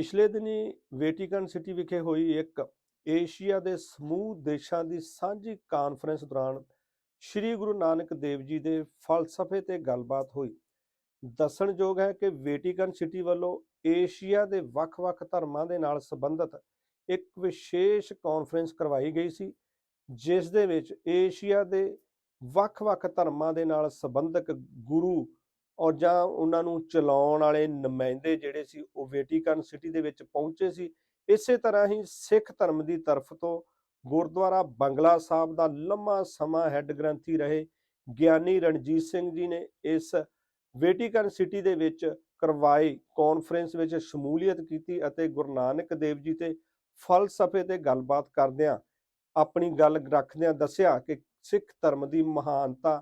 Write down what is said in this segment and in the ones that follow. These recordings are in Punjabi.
ਪਿਛਲੇ ਦਿਨੀ ਵੇਟੀਕਨ ਸਿਟੀ ਵਿਖੇ ਹੋਈ ਇੱਕ ਏਸ਼ੀਆ ਦੇ ਸਮੂਹ ਦੇਸ਼ਾਂ ਦੀ ਸਾਂਝੀ ਕਾਨਫਰੰਸ ਦੌਰਾਨ ਸ੍ਰੀ ਗੁਰੂ ਨਾਨਕ ਦੇਵ ਜੀ ਦੇ ਫਲਸਫੇ ਤੇ ਗੱਲਬਾਤ ਹੋਈ। ਦੱਸਣਯੋਗ ਹੈ ਕਿ ਵੇਟੀਕਨ ਸਿਟੀ ਵੱਲੋਂ ਏਸ਼ੀਆ ਦੇ ਵੱਖ-ਵੱਖ ਧਰਮਾਂ ਦੇ ਨਾਲ ਸੰਬੰਧਿਤ ਇੱਕ ਵਿਸ਼ੇਸ਼ ਕਾਨਫਰੰਸ ਕਰਵਾਈ ਗਈ ਸੀ, ਜਿਸ ਦੇ ਵਿੱਚ ਏਸ਼ੀਆ ਦੇ ਵੱਖ-ਵੱਖ ਧਰਮਾਂ ਦੇ ਨਾਲ ਸੰਬੰਧਕ ਗੁਰੂ ਔਰ ਜਾਂ ਉਹਨਾਂ ਨੂੰ ਚਲਾਉਣ ਵਾਲੇ ਨੁਮਾਇੰਦੇ ਜਿਹੜੇ ਸੀ ਉਹ ਵੇਟੀਕਨ ਸਿਟੀ ਦੇ ਵਿੱਚ ਪਹੁੰਚੇ ਸੀ। ਇਸੇ ਤਰ੍ਹਾਂ ਹੀ ਸਿੱਖ ਧਰਮ ਦੀ ਤਰਫ ਤੋਂ ਗੁਰਦੁਆਰਾ ਬੰਗਲਾ ਸਾਹਿਬ ਦਾ ਲੰਮਾ ਸਮਾਂ ਹੈੱਡ ਗ੍ਰੰਥੀ ਰਹੇ ਗਿਆਨੀ ਰਣਜੀਤ ਸਿੰਘ ਜੀ ਨੇ ਇਸ ਵੇਟੀਕਨ ਸਿਟੀ ਦੇ ਵਿੱਚ ਕਰਵਾਈ ਕਾਨਫਰੰਸ ਵਿੱਚ ਸ਼ਮੂਲੀਅਤ ਕੀਤੀ ਅਤੇ ਗੁਰੂ ਨਾਨਕ ਦੇਵ ਜੀ ਤੇ ਫਲਸਫੇ ਤੇ ਗੱਲਬਾਤ ਕਰਦਿਆਂ ਆਪਣੀ ਗੱਲ ਰੱਖਦਿਆਂ ਦੱਸਿਆ ਕਿ ਸਿੱਖ ਧਰਮ ਦੀ ਮਹਾਨਤਾ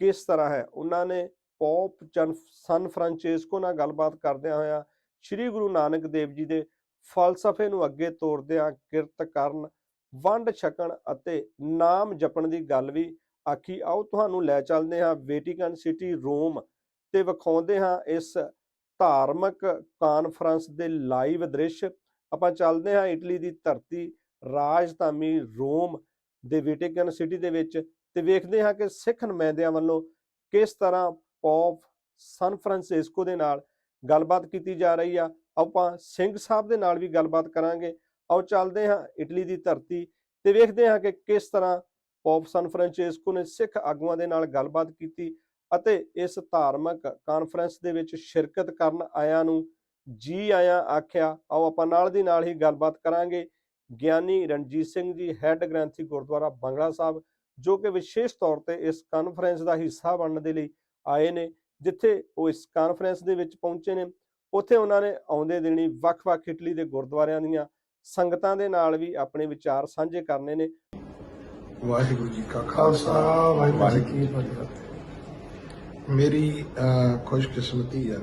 ਕਿਸ ਤਰ੍ਹਾਂ ਹੈ। ਉਹਨਾਂ ਨੇ ਪੌਪ ਚਨ, ਸਨ ਫਰਾਂਚੇਸਕੋ ਨਾਲ ਗੱਲਬਾਤ ਕਰਦਿਆਂ ਹੋਇਆਂ ਸ੍ਰੀ ਗੁਰੂ ਨਾਨਕ ਦੇਵ ਜੀ ਦੇ ਫਲਸਫੇ ਨੂੰ ਅੱਗੇ ਤੋਰਦਿਆਂ ਕਿਰਤ ਕਰਨ, ਵੰਡ ਛਕਣ ਅਤੇ ਨਾਮ ਜਪਣ ਦੀ ਗੱਲ ਵੀ ਆਖੀ, ਆਓ ਤੁਹਾਨੂੰ ਲੈ ਚੱਲਦੇ ਹਾਂ ਵੇਟੀਕਨ ਸਿਟੀ ਰੋਮ ਤੇ ਵਿਖਾਉਂਦੇ ਹਾਂ ਇਸ ਧਾਰਮਿਕ ਕਾਨਫਰੰਸ ਦੇ ਲਾਈਵ ਦ੍ਰਿਸ਼। ਆਪਾਂ ਚੱਲਦੇ ਹਾਂ ਇਟਲੀ ਦੀ ਧਰਤੀ ਰਾਜਧਾਨੀ ਰੋਮ ਦੇ ਵੇਟੀਕਨ ਸਿਟੀ ਦੇ ਵਿੱਚ ਤੇ ਵੇਖਦੇ ਹਾਂ ਕਿ ਸਿੱਖ ਨੁਮਾਇੰਦਿਆਂ ਵੱਲੋਂ ਕਿਸ ਤਰ੍ਹਾਂ ਪੌਪ ਸਨ ਫਰਾਂਸਿਸਕੋ ਦੇ ਨਾਲ ਗੱਲਬਾਤ ਕੀਤੀ ਜਾ ਰਹੀ ਆ। ਆਪਾਂ ਸਿੰਘ ਸਾਹਿਬ ਦੇ ਨਾਲ ਵੀ ਗੱਲਬਾਤ ਕਰਾਂਗੇ। ਆਓ ਚੱਲਦੇ ਹਾਂ ਇਟਲੀ ਦੀ ਧਰਤੀ ਤੇ ਵੇਖਦੇ ਹਾਂ ਕਿ ਕਿਸ ਤਰ੍ਹਾਂ ਪੋਪ ਸਨ ਫਰਾਂਸਿਸਕੋ ਨੇ ਸਿੱਖ ਆਗੂਆਂ ਦੇ ਨਾਲ ਗੱਲਬਾਤ ਕੀਤੀ ਅਤੇ ਇਸ ਧਾਰਮਿਕ ਕਾਨਫਰੰਸ ਦੇ ਵਿੱਚ ਸ਼ਿਰਕਤ ਕਰਨ ਆਇਆਂ ਨੂੰ ਜੀ ਆਇਆਂ ਆਖਿਆ। ਆਓ ਆਪਾਂ ਨਾਲ ਦੀ ਨਾਲ ਹੀ ਗੱਲਬਾਤ ਕਰਾਂਗੇ। ਗਿਆਨੀ ਰਣਜੀਤ ਸਿੰਘ ਜੀ ਹੈੱਡ ਗ੍ਰੰਥੀ ਗੁਰਦੁਆਰਾ ਬੰਗਲਾ ਸਾਹਿਬ, ਜੋ ਕਿ ਵਿਸ਼ੇਸ਼ ਤੌਰ ਤੇ ਇਸ ਕਾਨਫਰੰਸ ਦਾ ਹਿੱਸਾ ਬਣਨ ਦੇ ਲਈ ਆਏ ਨੇ ਜਿੱਥੇ ਉਹ ਇਸ ਕਾਨਫਰੰਸ ਦੇ ਵਿੱਚ ਪਹੁੰਚੇ ਨੇ ਉੱਥੇ ਉਹਨਾਂ ਨੇ ਆਉਂਦੇ ਦਿਨੀ ਵੱਖ-ਵੱਖ ਇਟਲੀ ਦੇ ਗੁਰਦੁਆਰਿਆਂ ਦੀਆਂ ਸੰਗਤਾਂ ਦੇ ਨਾਲ ਵੀ ਆਪਣੇ ਵਿਚਾਰ ਸਾਂਝੇ ਕਰਨੇ ਨੇ। ਵਾਹਿਗੁਰੂ ਜੀ ਕਾ ਖਾਲਸਾ ਵਾਹਿਗੁਰੂ ਜੀ ਕੀ ਫਤਿਹ। ਮੇਰੀ ਅਹ, ਖੁਸ਼ਕਿਸਮਤੀ ਹੈ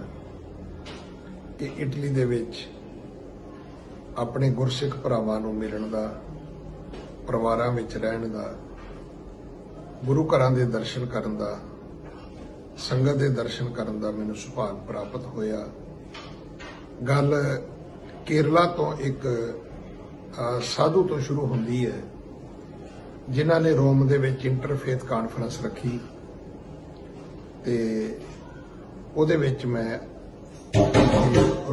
ਕਿ ਇਟਲੀ ਦੇ ਵਿੱਚ ਆਪਣੇ ਗੁਰਸਿੱਖ ਭਰਾਵਾਂ ਨੂੰ ਮਿਲਣ ਦਾ ਪਰਿਵਾਰਾਂ ਵਿੱਚ ਰਹਿਣ ਦਾ ਗੁਰੂ ਘਰਾਂ ਦੇ ਦਰਸ਼ਨ ਕਰਨ ਦਾ ਸੰਗਤ ਦੇ ਦਰਸ਼ਨ ਕਰਨ ਦਾ ਮੈਨੂੰ ਸੁਭਾਗ ਪ੍ਰਾਪਤ ਹੋਇਆ। ਗੱਲ ਕੇਰਲਾ ਤੋਂ ਇੱਕ ਸਾਧੂ ਤੋਂ ਸ਼ੁਰੂ ਹੁੰਦੀ ਹੈ, ਜਿਨ੍ਹਾਂ ਨੇ ਰੋਮ ਦੇ ਵਿੱਚ ਇੰਟਰਫੇਥ ਕਾਨਫਰੰਸ ਰੱਖੀ। ਤੇ ਉਹਦੇ ਵਿੱਚ ਮੈਂ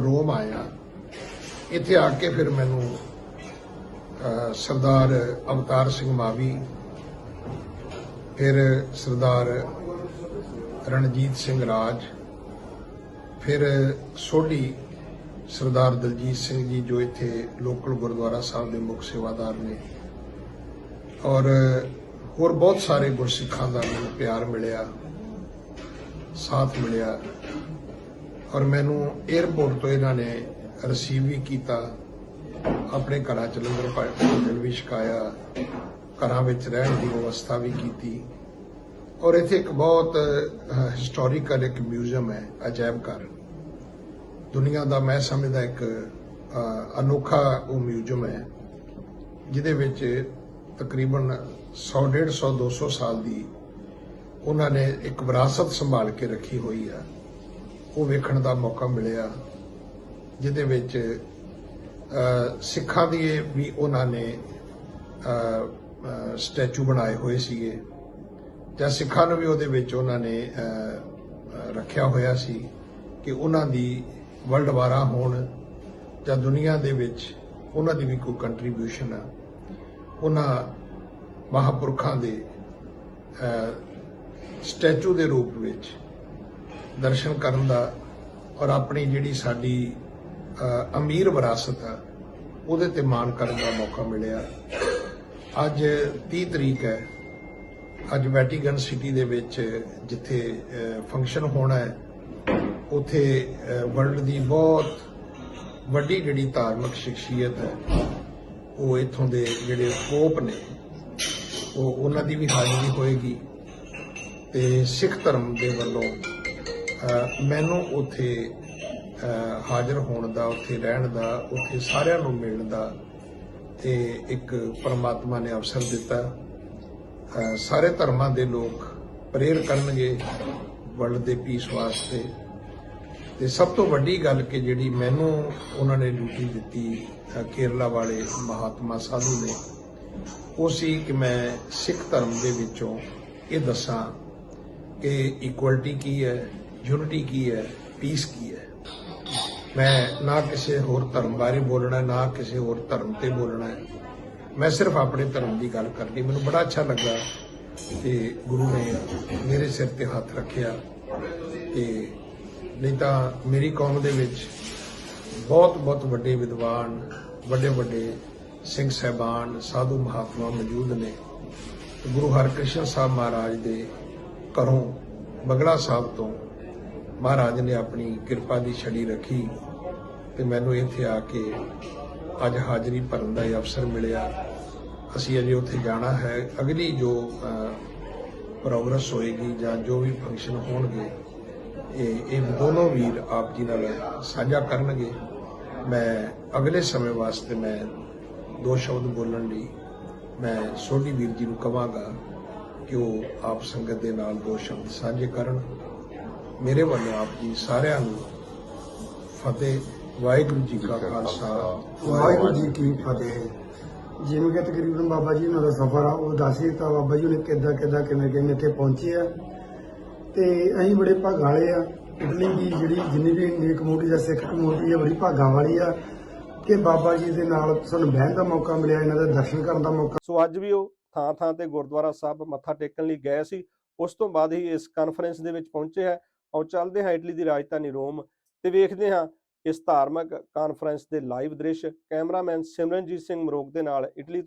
ਰੋਮ ਆਇਆ। ਇੱਥੇ ਆ ਕੇ ਫਿਰ ਮੈਨੂੰ ਸਰਦਾਰ ਅਵਤਾਰ ਸਿੰਘ ਮਾਵੀ, ਫਿਰ ਸਰਦਾਰ ਰਣਜੀਤ ਸਿੰਘ ਰਾਜ, ਫਿਰ ਸੋਢੀ ਸਰਦਾਰ ਦਲਜੀਤ ਸਿੰਘ ਜੀ ਜੋ ਇੱਥੇ ਲੋਕਲ ਗੁਰਦੁਆਰਾ ਸਾਹਿਬ ਦੇ ਮੁੱਖ ਸੇਵਾਦਾਰ ਨੇ ਔਰ ਹੋਰ ਬਹੁਤ ਸਾਰੇ ਗੁਰਸਿੱਖਾਂ ਦਾ ਮੈਨੂੰ ਪਿਆਰ ਮਿਲਿਆ, ਸਾਥ ਮਿਲਿਆ ਔਰ ਮੈਨੂੰ 에ਅਰਪੋਰਟ ਤੋਂ ਇਹਨਾਂ ਨੇ ਰਿਸੀਵ ਵੀ ਕੀਤਾ, ਆਪਣੇ ਘਰਾਂ ਚ ਲੰਗਰ ਭੋਜਨ ਵੀ ਛਕਾਇਆ, ਘਰਾਂ ਵਿੱਚ ਰਹਿਣ ਦੀ ਵਿਵਸਥਾ ਵੀ ਕੀਤੀ। ਔਰ ਇੱਥੇ ਇੱਕ ਬਹੁਤ ਹਿਸਟੋਰੀਕਲ ਇੱਕ ਮਿਊਜ਼ੀਅਮ ਹੈ, ਅਜਾਇਬ ਘਰ। ਦੁਨੀਆ ਦਾ ਮੈਂ ਸਮਝਦਾ ਇੱਕ ਅਨੋਖਾ ਉਹ ਮਿਊਜ਼ੀਅਮ ਹੈ, ਜਿਹਦੇ ਵਿੱਚ ਤਕਰੀਬਨ 100 150 200 ਸਾਲ ਦੀ ਉਹਨਾਂ ਨੇ ਇੱਕ ਵਿਰਾਸਤ ਸੰਭਾਲ ਕੇ ਰੱਖੀ ਹੋਈ ਆ। ਉਹ ਵੇਖਣ ਦਾ ਮੌਕਾ ਮਿਲਿਆ, ਜਿਹਦੇ ਵਿੱਚ ਸਿੱਖਾਂ ਦੀ ਵੀ ਉਹਨਾਂ ਨੇ ਸਟੈਚੂ ਬਣਾਏ ਹੋਏ ਸੀਗੇ। ਜਾਂ ਸਿੱਖਾਂ ਨੂੰ ਵੀ ਉਹਦੇ ਵਿੱਚ ਉਹਨਾਂ ਨੇ ਰੱਖਿਆ ਹੋਇਆ ਸੀ ਕਿ ਉਹਨਾਂ ਦੀ ਵਰਲਡ ਵਾਰਾ ਹੋਣ ਜਾਂ ਦੁਨੀਆ ਦੇ ਵਿੱਚ ਉਹਨਾਂ ਦੀ ਵੀ ਕੋਈ ਕੰਟਰੀਬਿਊਸ਼ਨ ਆ। ਉਹਨਾਂ ਮਹਾਪੁਰਖਾਂ ਦੇ ਸਟੈਚੂ ਦੇ ਰੂਪ ਵਿੱਚ ਦਰਸ਼ਨ ਕਰਨ ਦਾ ਔਰ ਆਪਣੀ ਜਿਹੜੀ ਸਾਡੀ ਅਮੀਰ ਵਿਰਾਸਤ ਆ, ਉਹਦੇ ਤੇ ਮਾਣ ਕਰਨ ਦਾ ਮੌਕਾ ਮਿਲਿਆ। ਅੱਜ 30 ਤਰੀਕ ਹੈ। ਅੱਜ ਵੈਟੀਕਨ ਸਿਟੀ ਦੇ ਵਿੱਚ, ਜਿੱਥੇ ਫੰਕਸ਼ਨ ਹੋਣਾ ਹੈ, ਉਥੇ ਵਰਲਡ ਦੀ ਬਹੁਤ ਵੱਡੀ ਜਿਹੜੀ ਧਾਰਮਿਕ ਸ਼ਖਸੀਅਤ ਹੈ, ਉਹ ਇਥੋਂ ਦੇ ਜਿਹੜੇ ਪੋਪ ਨੇ, ਉਹ ਉਹਨਾਂ ਦੀ ਵੀ ਹਾਜ਼ਰੀ ਹੋਏਗੀ ਤੇ ਸਿੱਖ ਧਰਮ ਦੇ ਵੱਲੋਂ ਮੈਨੂੰ ਉਥੇ ਹਾਜ਼ਰ ਹੋਣ ਦਾ, ਉੱਥੇ ਰਹਿਣ ਦਾ, ਉੱਥੇ ਸਾਰਿਆਂ ਨੂੰ ਮਿਲਣ ਦਾ ਤੇ ਇੱਕ ਪਰਮਾਤਮਾ ਨੇ ਅਵਸਰ ਦਿੱਤਾ। ਸਾਰੇ ਧਰਮਾਂ ਦੇ ਲੋਕ ਪ੍ਰੇਰ ਕਰਨਗੇ ਵਰਲਡ ਦੇ ਪੀਸ ਵਾਸਤੇ। ਤੇ ਸਭ ਤੋਂ ਵੱਡੀ ਗੱਲ ਕਿ ਜਿਹੜੀ ਮੈਨੂੰ ਉਹਨਾਂ ਨੇ ਡਿਊਟੀ ਦਿੱਤੀ ਕੇਰਲਾ ਵਾਲੇ ਮਹਾਤਮਾ ਸਾਧੂ ਨੇ, ਉਹ ਸੀ ਕਿ ਮੈਂ ਸਿੱਖ ਧਰਮ ਦੇ ਵਿੱਚੋਂ ਇਹ ਦੱਸਾਂ ਕਿ ਇਕੁਅਲਿਟੀ ਕੀ ਹੈ ਯੂਨਿਟੀ ਕੀ ਹੈ ਪੀਸ ਕੀ ਹੈ। ਮੈਂ ਨਾ ਕਿਸੇ ਹੋਰ ਧਰਮ ਬਾਰੇ ਬੋਲਣਾ, ਨਾ ਕਿਸੇ ਹੋਰ ਧਰਮ ਤੇ ਬੋਲਣਾ ਹੈ। ਮੈਂ ਸਿਰਫ ਆਪਣੇ ਧਰਮ ਦੀ ਗੱਲ ਕਰਨੀ, ਮੈਨੂੰ ਬੜਾ ਅੱਛਾ ਲੱਗਾ ਕਿ ਗੁਰੂ ਨੇ ਮੇਰੇ ਸਿਰ ਤੇ ਹੱਥ ਰੱਖਿਆ ਤੇ ਨਹੀਂ ਤਾਂ ਮੇਰੀ ਕੌਮ ਦੇ ਵਿੱਚ ਬਹੁਤ ਬਹੁਤ ਵੱਡੇ ਵਿਦਵਾਨ ਵੱਡੇ ਵੱਡੇ ਸਿੰਘ ਸਹਿਬਾਨ, ਸਾਧੂ ਮਹਾਤਮਾ ਮੌਜੂਦ ਨੇ। ਗੁਰੂ ਹਰਕ੍ਰਿਸ਼ਨ ਸਾਹਿਬ ਮਹਾਰਾਜ ਦੇ ਘਰੋਂ, ਬਗਲਾ ਸਾਹਿਬ ਤੋਂ ਮਹਾਰਾਜ ਨੇ ਆਪਣੀ ਕਿਰਪਾ ਦੀ ਛੜੀ ਰੱਖੀ ਤੇ ਮੈਨੂੰ ਇੱਥੇ ਆ ਕੇ ਅੱਜ ਹਾਜ਼ਰੀ ਭਰਨ ਦਾ ਇਹ ਅਵਸਰ ਮਿਲਿਆ। ਅਸੀਂ ਅਜੇ ਉੱਥੇ ਜਾਣਾ ਹੈ। ਅਗਲੀ ਜੋ ਪ੍ਰੋਗਰੈਸ ਹੋਏਗੀ ਜਾਂ ਜੋ ਵੀ ਫੰਕਸ਼ਨ ਹੋਣਗੇ, ਇਹ ਇਹ ਦੋਨੋਂ ਵੀਰ ਆਪ ਜੀ ਨਾਲ ਸਾਂਝਾ ਕਰਨਗੇ। ਮੈਂ ਅਗਲੇ ਸਮੇਂ ਵਾਸਤੇ ਮੈਂ ਦੋ ਸ਼ਬਦ ਬੋਲਣ ਲਈ ਮੈਂ ਸੋਢੀ ਵੀਰ ਜੀ ਨੂੰ ਕਵਾਂਗਾ ਕਿ ਉਹ ਆਪ ਸੰਗਤ ਦੇ ਨਾਲ ਦੋ ਸ਼ਬਦ ਸਾਂਝੇ ਕਰਨ। ਮੇਰੇ ਵੱਲੋਂ ਆਪ ਜੀ ਸਾਰਿਆਂ ਨੂੰ ਫਤਿਹ ਵਾਹਿਗੁਰੂ ਜੀ ਕਾ ਖਾਲਸਾ, ਵਾਹਿਗੁਰੂ ਜੀ ਕੀ ਫਤਿਹ। ਜਿਵੇਂ ਕਿ ਤਕਰੀਬਨ ਬਾਬਾ ਜੀ ਉਹਨਾਂ ਦਾ ਸਫ਼ਰ ਆ, ਉਹ ਦੱਸ ਹੀ ਬਾਬਾ ਜੀ ਨੇ ਕਿੱਦਾਂ ਕਿੱਦਾਂ, ਕਿਵੇਂ ਕਿਵੇਂ ਇੱਥੇ ਪਹੁੰਚੇ ਆ। ਤੇ ਅਸੀਂ ਬੜੇ ਭਾਗਾਂ ਆ। ਇਟਲੀ ਦੀ ਜਿਹੜੀ ਜਿੰਨੀ ਵੀ ਇੰਡੀਅਨ ਕਮਿਊਨਿਟੀ ਜਾਂ ਸਿੱਖ ਕਮਿਊਨਿਟੀ ਆ, ਬੜੀ ਭਾਗਾਂ ਵਾਲੀ ਆ। ਕਿ ਬਾਬਾ ਜੀ ਦੇ ਨਾਲ ਸਾਨੂੰ ਬਹਿਣ ਦਾ ਮੌਕਾ ਮਿਲਿਆ, ਇਹਨਾਂ ਦੇ ਦਰਸ਼ਨ ਕਰਨ ਦਾ ਮੌਕਾ। ਸੋ ਅੱਜ ਵੀ ਉਹ ਥਾਂ ਥਾਂ ਤੇ ਗੁਰਦੁਆਰਾ ਸਾਹਿਬ ਮੱਥਾ ਟੇਕਣ ਲਈ ਗਏ ਸੀ। ਉਸ ਤੋਂ ਬਾਅਦ ਹੀ ਇਸ ਕਾਨਫਰੰਸ ਦੇ ਵਿੱਚ ਪਹੁੰਚੇ ਹੈ ਆਓ ਚੱਲਦੇ ਹਾਂ ਇਟਲੀ ਦੀ ਰਾਜਧਾਨੀ ਰੋਮ ਤੇ ਵੇਖਦੇ ਹਾਂ ਇਸ ਧਾਰਮਿਕ ਕਾਨਫਰੰਸ ਦੇ ਲਾਈਵ ਦ੍ਰਿਸ਼ ਕੈਮਰਾਮੈਨ ਸਿਮਰਨਜੀਤ ਸਿੰਘ ਮਰੋਕ ਦੇ ਨਾਲ ਇਟਲੀ